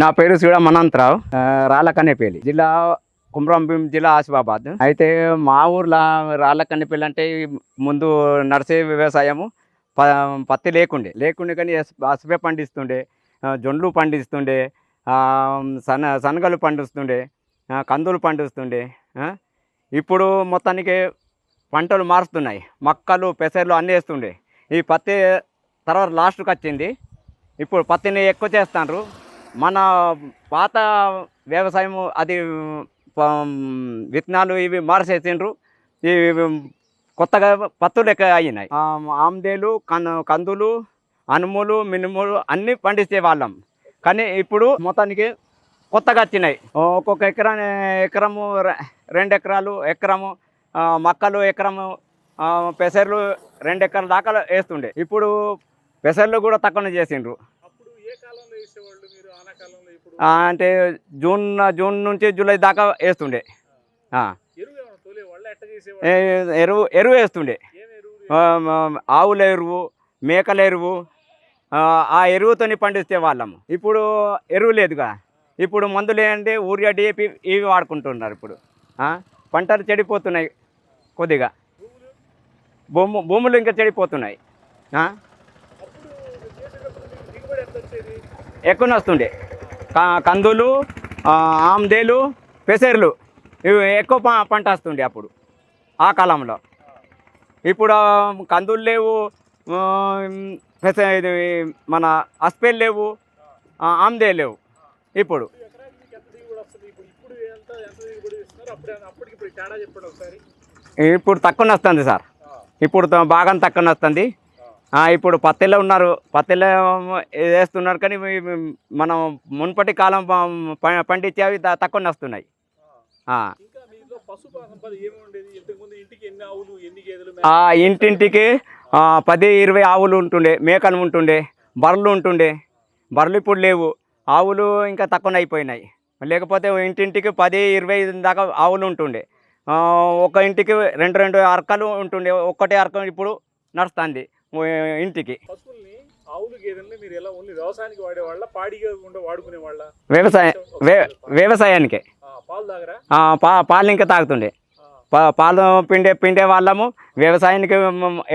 నా పేరు శ్రీడ మనంతరావు ఆ, రాళ్ళకన్నెపల్లి జిల్లా కుమ్రంభీం జిల్లా ఆసిఫాబాద్. అయితే మా ఊర్లో రాళ్ళకన్నెపల్లి అంటే ముందు నడిచే వ్యవసాయము ప పత్తి లేకుండే. లేకుండే కానీ ఎస్- అసపే పండిస్తుండే జొండ్లు పండిస్తుండే సన శనగలు పండిస్తుండే కందులు పండిస్తుండే ఇప్పుడు మొత్తానికి పంటలు మారుస్తున్నాయి. మక్కలు పెసర్లు అన్నీ వేస్తుండే. ఈ పత్తి తర్వాత లాస్ట్కి వచ్చింది ఇప్పుడు పత్తిని ఎక్కువ చేస్తాండ్రు. మన పాత వ్యవసాయం అది విత్తనాలు ఇవి మార్చేసిండ్రు ఇవి కొత్తగా పత్తులు ఎక్కువ అయినాయి. ఆ, ఆమ్దేలు కన్ కందులు అనుములు మినుములు అన్నీ పండించే వాళ్ళం. కానీ ఇప్పుడు మొత్తానికి కొత్తగా వచ్చినాయి. ఒక్కొక్క ఎకరా ఎకరము రె- రెండు ఎకరాలు ఎకరము మక్కలు ఎకరము పెసర్లు రెండు ఎకరాల దాకా వేస్తుండే. ఇప్పుడు పెసర్లు కూడా తక్కువ చేసిండ్రు. అంటే జూన్ జూన్ నుంచి జూలై దాకా వేస్తుండే. ఎరువు ఎరువు వేస్తుండే. ఆవుల ఎరువు మేకల ఎరువు ఆ, ఎరువుతోని పండిస్తే వాళ్ళము. ఇప్పుడు ఎరువు లేదుగా. ఇప్పుడు మందులు ఏంటంటే ఊరియా డిఏపి ఇవి వాడుకుంటున్నారు ఇప్పుడు. పంటలు చెడిపోతున్నాయి కొద్దిగా. భూము భూములు ఇంకా చెడిపోతున్నాయి. ఎక్కువ వస్తుండే. కందులు ఆమ్దేలు పెసర్లు ఇవి ఎక్కువ ప- పంట వస్తుండే అప్పుడు ఆ కాలంలో. ఇప్పుడు కందులు లేవు పెస ఇది మన అస్పేలు లేవు ఆమ్దే లేవు ఇప్పుడు. ఇప్పుడు తక్కువ వస్తుంది సార్. ఇప్పుడు బాగా తక్కువ వస్తుంది ఇప్పుడు పత్తిలో ఉన్నారు. పత్తిలో వేస్తున్నారు కానీ మనం మున్పటి కాలం పండించే అవి తక్కువ వస్తున్నాయి ఇంటింటికి పది ఇరవై ఆవులు ఉంటుండే. మేకలు ఉంటుండే. బర్రెలు ఉంటుండే. బర్రెలు ఇప్పుడు లేవు. ఆవులు ఇంకా తక్కువ అయిపోయినాయి. లేకపోతే ఇంటింటికి పది ఇరవై దాకా ఆవులు ఉంటుండే. ఒక ఇంటికి రెండు రెండు అరకలు ఉంటుండే. ఒక్కటే అరక ఇప్పుడు నడుస్తుంది. ఇంటికి. వ్యవసాయానికి వ్యవసాయ పాలు ఇంకా తాగుతుండే. పాలు పిండే పిండే వాళ్ళము వ్యవసాయానికి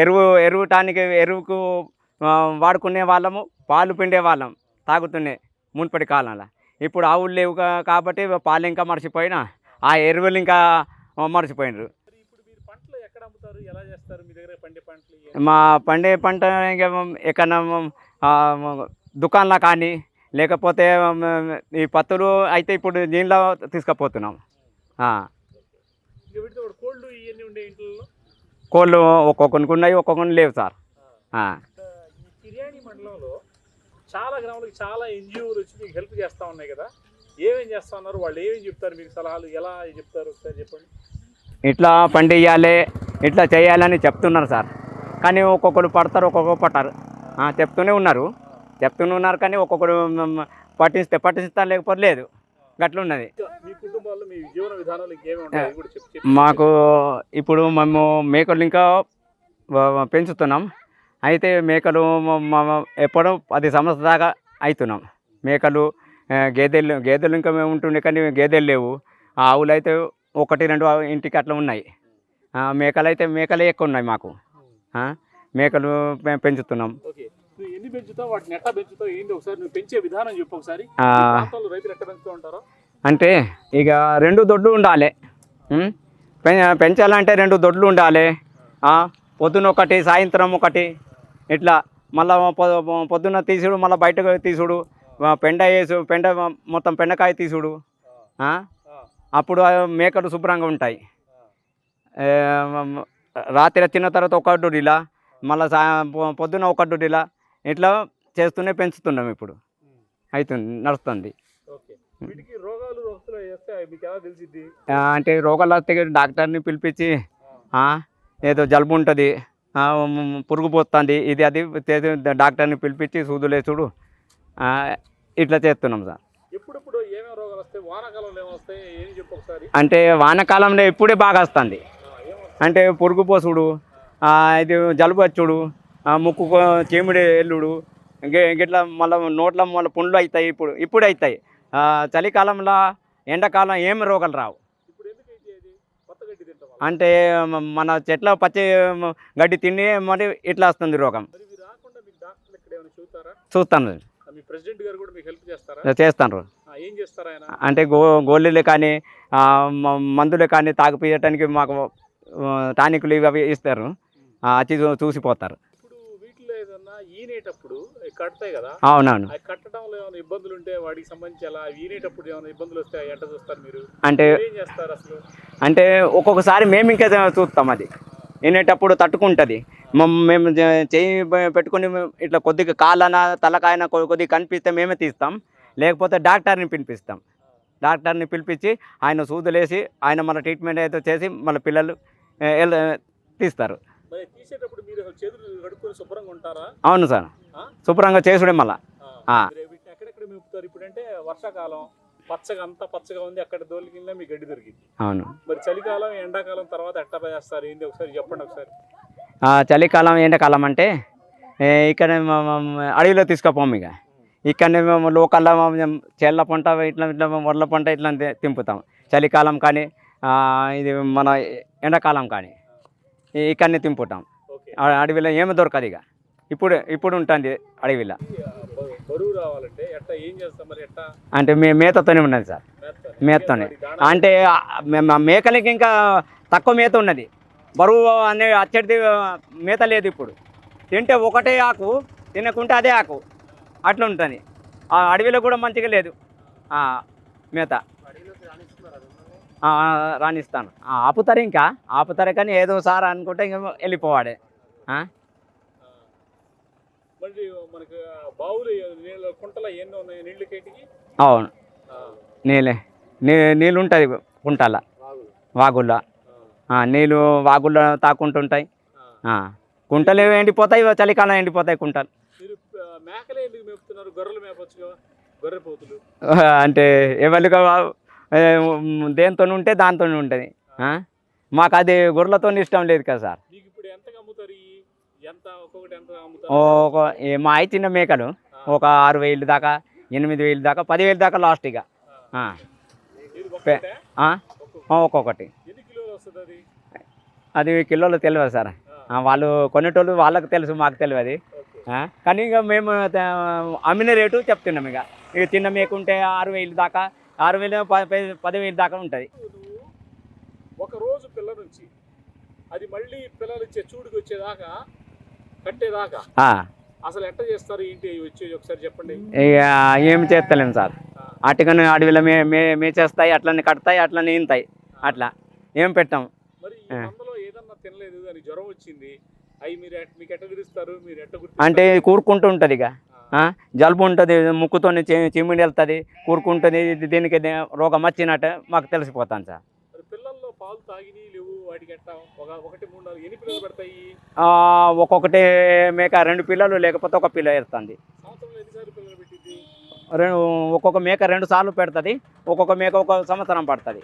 ఎరువు ఎరువటానికి ఎరువుకు వాడుకునే వాళ్ళము పాలు పిండే వాళ్ళం తాగుతుండే మున్పటి కాలంలో. ఇప్పుడు ఆవులు లేవు కాబట్టి పాలు ఇంకా మర్చిపోయినా ఆ ఎరువులు ఇంకా మర్చిపోయినారు మరి ఇప్పుడు మీరు పంటలు ఎక్కడ అమ్ముతారు ఎలా చేస్తారు? మీ దగ్గర పండే పంటలు? మా పండే పంట ఎక్కడ దుకాణంలో కానీ లేకపోతే ఈ పత్తులు అయితే ఇప్పుడు దీనిలో తీసుకుపోతున్నాం. కోళ్ళు ఒక్కొక్కరికి ఉన్నాయి ఒక్కొక్కరికి లేవు సార్. మండలంలో చాలా గ్రామాలకు చాలా ఎన్జిఓలు వచ్చి మీకు హెల్ప్ చేస్తూ ఉన్నాయి కదా? ఏమేం చేస్తా ఉన్నారు? వాళ్ళు ఏమేమి చెప్తారు? మీకు సలహాలు ఎలా చెప్తారు? ఒకసారి చెప్పండి. ఇట్లా పండియాలి ఇట్లా చేయాలని చెప్తున్నారు సార్. కానీ ఒక్కొక్కరు పడతారు ఒక్కొక్కరు పట్టారు. చెప్తూనే ఉన్నారు. చెప్తూనే ఉన్నారు కానీ ఒక్కొక్కరు పట్టిస్తే పట్టిస్తా లేకపోతే లేదు. గట్లున్నది. మాకు ఇప్పుడు మేము మేకలు ఇంకా పెంచుతున్నాం. అయితే మేకలు ఎప్పుడో పది సంవత్సరాల దాకా అవుతున్నాం మేకలు గేదెలు గేదెలు ఇంకా మేము ఉంటుండే కానీ గేదెలు లేవు. ఆవులు అయితే ఒకటి రెండు ఇంటికి అట్లా ఉన్నాయి. మేకలు అయితే మేకలే ఎక్కువ ఉన్నాయి మాకు మేకలు పె- పెంచుతున్నాం. ఓకే. నువ్వు ఎన్ని పెంచుతావు? వాటిని ఎట్లా పెంచుతావు? ఏంటి ఒకసారి నువ్వు పెంచే విధానం చెప్పు ఒకసారి. ఆ, ఈ ప్రాంతంలో రైతులు ఎట్లా పెంచుతూ ఉంటారో? అంటే ఇక రెండు దొడ్లు ఉండాలి. పెంచాలంటే రెండు దొడ్లు ఉండాలి. పొద్దున ఒకటి సాయంత్రం ఒకటి ఇట్లా మళ్ళా పొద్దున్న తీసుడు మళ్ళీ బయటకు తీసుడు పెండ వేసు పెండ మొత్తం పెండకాయ తీసుడు? అప్పుడు మేకలు శుభ్రంగా ఉంటాయి. రాత్రి వచ్చిన తర్వాత ఒక డొడిలా మళ్ళీ పొద్దున ఒక డొడిలా ఇట్లా చేస్తూనే పెంచుతున్నాం ఇప్పుడు. అవుతుంది నడుస్తుంది. అంటే రోగాలు వస్తే డాక్టర్ని పిలిపించి ఏదో జలుబు ఉంటుంది పురుగు పోస్తుంది ఇది అది డాక్టర్ని పిలిపించి సూదులు వేసుడు ఆ, ఇట్లా చేస్తున్నాం సార్. ఏమేమి రోగాలు వస్తాయి వానాకాలంలో ఏమొస్తాయి? ఏం చెప్పు ఒకసారి. అంటే వానాకాలంలో ఇప్పుడే బాగా వస్తుంది. అంటే పురుగు పోసుడు ఇది జలుబు వచ్చుడు ముక్కు చీమిడి ఎల్లుడు ఇంకే గిట్లా మళ్ళీ నోట్లో మళ్ళీ పుండ్లు అవుతాయి ఇప్పుడు ఇప్పుడు అవుతాయి ఆ, చలికాలంలో ఎండాకాలం ఏం రోగాలు రావు? అంటే మన చెట్ల పచ్చి గడ్డి తిండి మరి ఇట్లా వస్తుంది రోగం. చూస్తాను. చేస్తాను. అంటే గో గోళీలు కానీ మందులు కానీ తాగిపించడానికి మాకు టానిక్లు ఇవి అవి ఇస్తారు. వచ్చి చూ- చూసిపోతారు. ఈనేటప్పుడు కడతాయి కదా? అవునవును. అవి కట్టడంలో ఏమైనా ఇబ్బందులు ఉంటే వాటికి సంబంధించి అలా ఈనేటప్పుడు ఏమైనా ఇబ్బందులు వస్తే అవి ఎట్ట చూస్తారు మీరు? అంటే ఏం చేస్తారు అసలు? అంటే ఒక్కొక్కసారి మేము ఇంకా చూస్తాం అది. వినేటప్పుడు తట్టుకుంటుంది. మేము చేయి పెట్టుకుని ఇట్లా కొద్దిగా కాళ్ళన తలకాయన కొద్దిగా కనిపిస్తే మేమే తీస్తాం. లేకపోతే డాక్టర్ని పిలిపిస్తాం. డాక్టర్ని పిలిపించి ఆయన సూదులేసి ఆయన మన ట్రీట్మెంట్ అయితే చేసి మన పిల్లలు తీస్తారు. మరి తీసేటప్పుడు మీరు చేతులు కడుక్కొని శుభ్రంగా ఉంటారా? అవును సార్? శుభ్రంగా చేసుడే మళ్ళా. వర్షాకాలం. పచ్చగా అంతా పచ్చగా ఉంది. అక్కడ దొరికిందా మీ గడ్డి దొరికింది. అవును. మరి చలికాలం ఎండాకాలం తర్వాత చేస్తారు ఏంది ఒకసారి చెప్పండి ఒకసారి. చలికాలం ఎండాకాలం అంటే ఇక్కడ అడవిలో తీసుకుపోము ఇక. ఇక్కడనే మేము లోకల్లో మేము చేళ్ళ పంట ఇట్లా ఇట్లా వడ్ల పంట ఇట్లా తింపుతాం. చలికాలం కానీ ఇది మన ఎండాకాలం కానీ ఇక్కడనే తింపుతాం. అడవిలో ఏమి దొరకదు ఇక. ఇప్పుడు ఇప్పుడు ఉంటుంది అడవిలో. ఈ, ఆ, బ- బరువు రావాలంటే ఎట్టా ఏం చేస్తాం మరి ఎట్టా? అంటే మే మేతతోనే ఉన్నది సార్? మేతతోనే. అంటే మేకలకి ఇంకా తక్కువ మేత ఉన్నది. బరువు అనే అచ్చడిది మేత లేదు ఇప్పుడు. తింటే ఒకటే ఆకు తినకుంటే అదే ఆకు. అట్లా ఉంటుంది. ఆ అడవిలో కూడా మంచిగా లేదు. మేత. రాణిస్తాను. ఆపుతారు ఇంకా. ఆపుతారు కానీ ఏదో సార్ అనుకుంటే ఇంకా వెళ్ళిపోవాడే. అవును. నీళ్ళే. నీ నీళ్ళు ఉంటుంది కుంటాల. వాగుల్లో. నీళ్ళు వాగుల్లో తాకుంటుంటాయి. కుంటలు ఎండిపోతాయి? చలికాలం ఎండిపోతాయి కుంటలు. మేకలే ఎందుకు మేపుతున్నారు? గొర్రెలు మేపొచ్చుగా గొర్రె పోతులు. అంటే ఎవరిగా దేంతో ఉంటే దాంతో ఉంటుంది. మాకు అది గొర్రెలతో ఇష్టం లేదు కదా సార్. మీకు ఇప్పుడు ఎంతకు అమ్ముతారు ఈ? ఎంత ఒక్కొక్కటి ఎంత అమ్ముతారు? ఒక మా అయి చిన్న మేకలు ఒక ఆరు వేలు దాకా ఎనిమిది వేలు దాకా పదివేలు దాకా లాస్ట్ ఇక. ఒక్కొక్కటి? అది? కిలోలు తెలియదు సార్. వాళ్ళు కొనేటోళ్ళు వాళ్ళకి తెలుసు మాకు తెలియదు కానీ ఇక మేము అమ్మిన రేటు చెప్తున్నాం ఇక. ఇక చిన్న మేకుంటే ఆరు వేలు దాకా ఆరు వేలు పదివేలు దాకా ఉంటుంది. ఒక రోజు పిల్ల నుంచి అది మళ్ళీ పిల్లలు ఇచ్చే చూడుకి వచ్చేదాకా కట్టేదాకా? అసలు ఎట్ట చేస్తారు ఏంటి వచ్చేది ఒకసారి చెప్పండి. ఇక ఏం చేస్తలేము సార్. అటుకని అడవిలో మే మే మేచేస్తాయి అట్లనే కడతాయి అట్లనే ఇంతాయి అట్లా. ఏం పెట్టాం. మరి ఏదన్నా తినలేదు అని జ్వరం వచ్చింది అవి మీరు ఎట్- మీకు ఎట్ట తెలుస్తారు? మీరు ఎట్ట గుర్తు అంటే కూరుకుంటూ ఉంటుంది ఇక జలుబు ఉంటుంది ముక్కుతో చిమ్మిడి వెళ్తుంది కూరుకుంటుంది దీనికి రోగం వచ్చినట్టు మాకు తెలిసిపోతాను సార్. మరి పిల్లల్లో పాలు తాగిని లేవు వాటికి ఎట్ట ఒక ఒకటి మూడు నాలుగు ఎన్ని పిల్లలు పడతాయి? ఆ, ఒక్కొక్కటి మేక రెండు పిల్లలు లేకపోతే ఒక పిల్ల ఎడుతుంది పెట్టింది? రెండు ఒక్కొక్క మేక రెండు సార్లు పెడుతుంది ఒక్కొక్క మేక ఒక సంవత్సరం పడుతుంది.